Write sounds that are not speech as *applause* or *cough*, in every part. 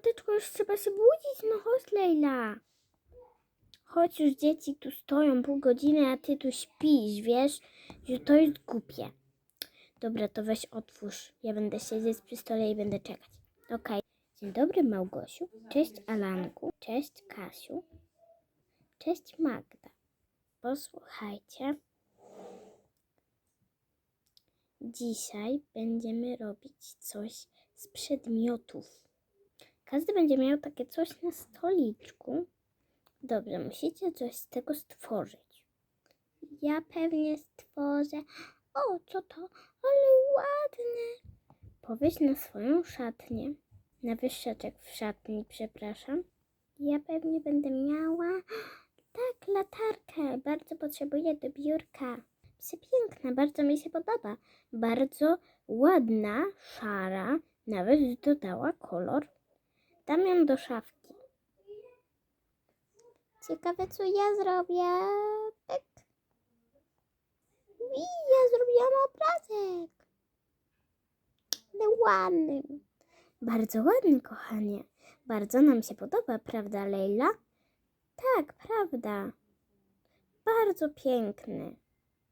mateczko, już trzeba się budzić. No chodź, Lejla. Chodź już, dzieci tu stoją pół godziny, a ty tu śpisz, wiesz, że to jest głupie. Dobra, to weź otwórz. Ja będę siedzieć przy stole i będę czekać. Okej. Dzień dobry, Małgosiu. Cześć, Alanku. Cześć, Kasiu. Cześć, Magda. Posłuchajcie. Dzisiaj będziemy robić coś z przedmiotów. Każdy będzie miał takie coś na stoliczku. Dobrze, musicie coś z tego stworzyć. Ja pewnie stworzę. O, co to? Ale ładne. Powiedz na swoją szatnię. Na wyszczeczek w szatni, przepraszam. Ja pewnie będę miała. Tak, latarkę. Bardzo potrzebuję do biurka. Przepiękna, bardzo mi się podoba. Bardzo ładna, szara. Nawet dodała kolor. Dam ją do szafki. Ciekawe, co ja zrobię. Pyk. I ja zrobiłam obrazek. Ale ładny. Bardzo ładny, kochanie. Bardzo nam się podoba, prawda, Leila? Tak, prawda. Bardzo piękny.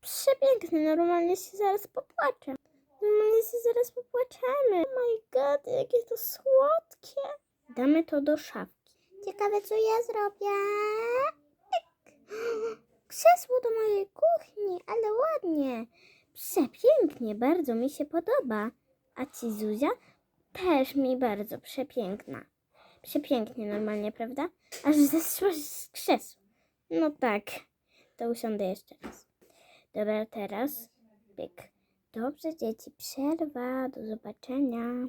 Przepiękny, normalnie się zaraz popłaczę. Normalnie się zaraz popłaczemy. Oh my god, jakie to słodkie. Damy to do szafki. Ciekawe, co ja zrobię. *gasps* Krzesło do mojej kuchni, ale ładnie. Przepięknie, bardzo mi się podoba. A ci Zuzia? Też mi bardzo przepiękna. Przepięknie normalnie, prawda? Aż zeszłaś z krzesła. No tak, to usiądę jeszcze raz. Dobra, teraz pyk. Dobrze, dzieci, przerwa. Do zobaczenia.